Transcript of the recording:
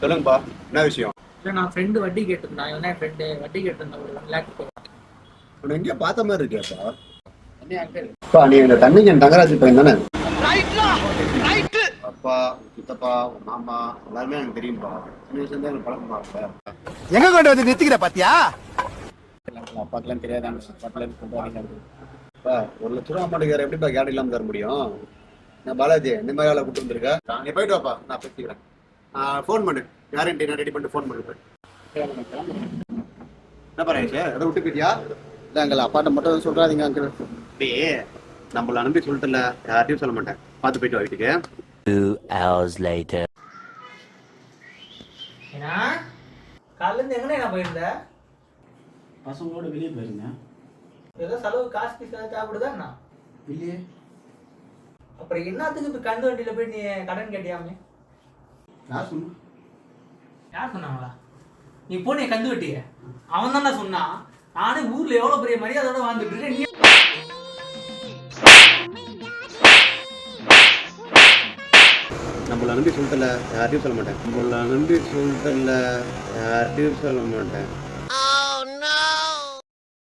சொல்லுங்கப்பா என்ன விஷயம்? இல்லை நான் ஃப்ரெண்டு வட்டி கேட்டிருந்தான். இவன் என் ஃப்ரெண்டு வட்டி கேட்டிருந்தேன். ஒரு ஒன் லேக் உன்னை எங்கேயோ பார்த்த மாதிரி இருக்கேப்பா என்ன அங்கிள்? அப்பா நீ இந்த தண்ணிக்கு என் தங்கராஜ் பையன் தானே? அப்பா சித்தப்பா உன் மாமா எல்லாருமே எனக்கு தெரியும்பா. சின்ன வயசுல இருந்து எனக்கு பழக்கமா இருப்ப எங்க கொண்டு வந்து நிறுத்திக்கிற பாத்தியா? அப்பாக்கெல்லாம் தெரியாதாங்க பட்டில கொண்டு அப்பா ஒரு லட்ச ரூபா மாட்டேங்கிற எப்படிப்பா கேட் இல்லாம தர முடியும்? நான் பாலாஜி இந்த மாதிரி ஆளை கூட்டு வந்திருக்க? நீ போயிட்டு வாப்பா நான் பேசிக்கிறேன். ஃபோன் பண்ணு. யாரும் நான் ரெடி பண்ணிட்டு ஃபோன் பண்ணு போய். என்ன பரேஷ் எதை விட்டு போயிட்டியா? இல்லை அங்கிள் அப்பாட்ட மட்டும் சொல்றாதீங்க அங்கிள் அப்படியே நம்மள அனுப்பி சொல்லிட்டுல யார்ட்டையும் சொல்ல மாட்டேன். பார்த்து போயிட்டு வீட்டுக்கு. Two hours later. ஏன்னா காலையிலேருந்து எங்கண்ணே நான் போயிருந்தேன் பசங்களோட வெளியே போயிருந்தேன். ஏதோ செலவு காசு கீசு ஏதாவது தேவைப்படுதா என்ன? வெளியே அப்புறம் என்னத்துக்கு இப்போ கந்து வண்டியில் போய் நீ கடன் கேட்டியாமே யார் சொன்னா? யார் சொன்னாங்களா? நீ போனிய கந்து வட்டிய? அவன் தானே சொன்னான் நானே ஊர்ல எவ்வளவு பெரிய மரியாதையோட வாழ்ந்துட்டு இருக்கேன். நீ நம்மள நம்பி சொல்லிட்டல யார்ட்டையும் சொல்ல மாட்டேன். நம்மள நம்பி சொல்லிட்டல யார்ட்டையும் சொல்ல மாட்டேன்.